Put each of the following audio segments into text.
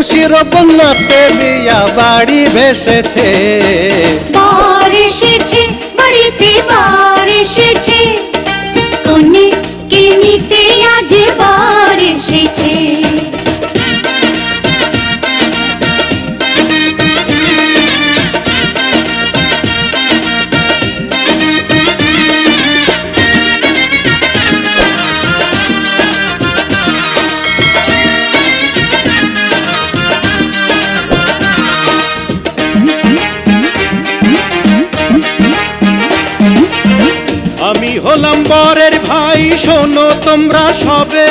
খুশির বন্যাতে বিয়া বাড়ি ভেসেছে। ভাই শোনো তোমরা সবে।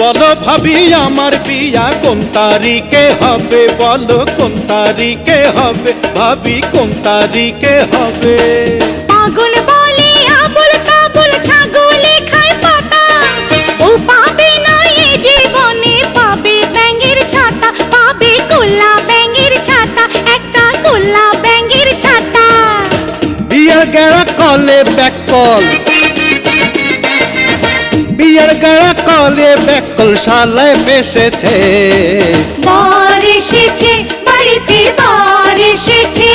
বলো ভাবি আমার বিয়া কোন তারিখে হবে? বলো কোন তারিখে হবে? ভাবি কোন তারিখে হবে? পাগল বলে আবুল কাবুল ছাগলে খায় পাতা। ও পাবে না এ জীবনে পাবে ব্যাঙের ছাতা। পাবে কোলা ব্যাঙের ছাতা একটা কোলা ব্যাঙের ছাতা। বিয়ার গেড়া কলে ব্যাকল বিয়ার গাড়া কলে ব্যাকল শালায় বেসেছে বার এসেছে বাড়িতে বার এসেছে।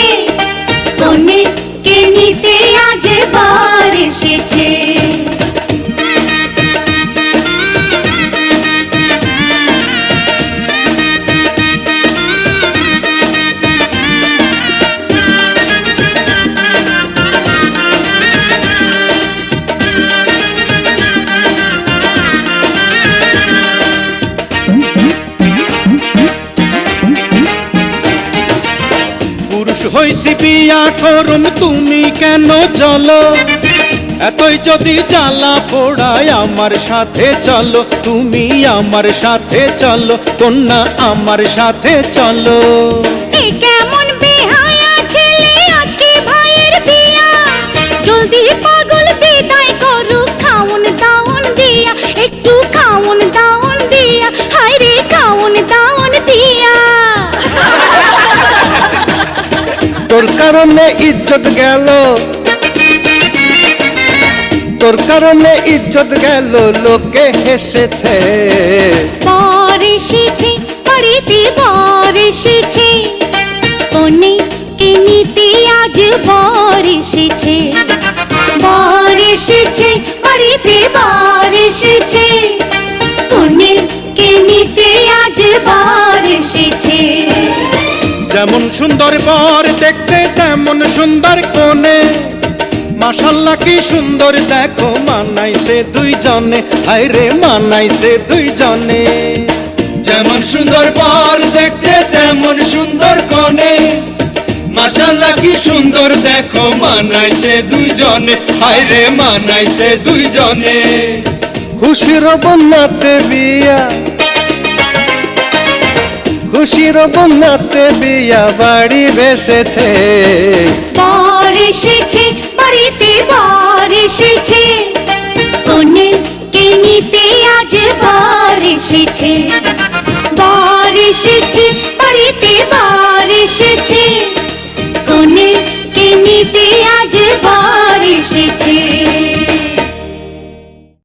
হইছি বিয়া করুম তুমি কেন চলো এতই যদি জ্বালা পোড়ায় আমার সাথে চলো, তুমি আমার সাথে চলো, কন্যা আমার সাথে চলো। কারণে ইজ্জত গেল। তোর কারণে ইজ্জত গেল, লোকে হেসেছে। বর এসেছে, বাড়িতে বর এসেছে। কোনে নিতে আজ বর এসেছে। আজ সুন্দর বর দেখতে তেমন সুন্দর কোনে মাশাল্লাহ কি সুন্দর, দেখো মানাইছে দুইজনে। হায়রে, মানাইছে দুইজনে। যেমন সুন্দর বর দেখতে তেমন সুন্দর কনে মাশাল্লাহ কি সুন্দর, দেখো মানাইছে দুইজনে। হায়রে, মানাইছে দুইজনে। খুশির বন্যাতে বিয়া খুশির বন্যাতে বিয়া বাড়ি বেসেছে। বর এসেছে বাড়িতে বর এসেছে। কনেকে বাড়িতে বর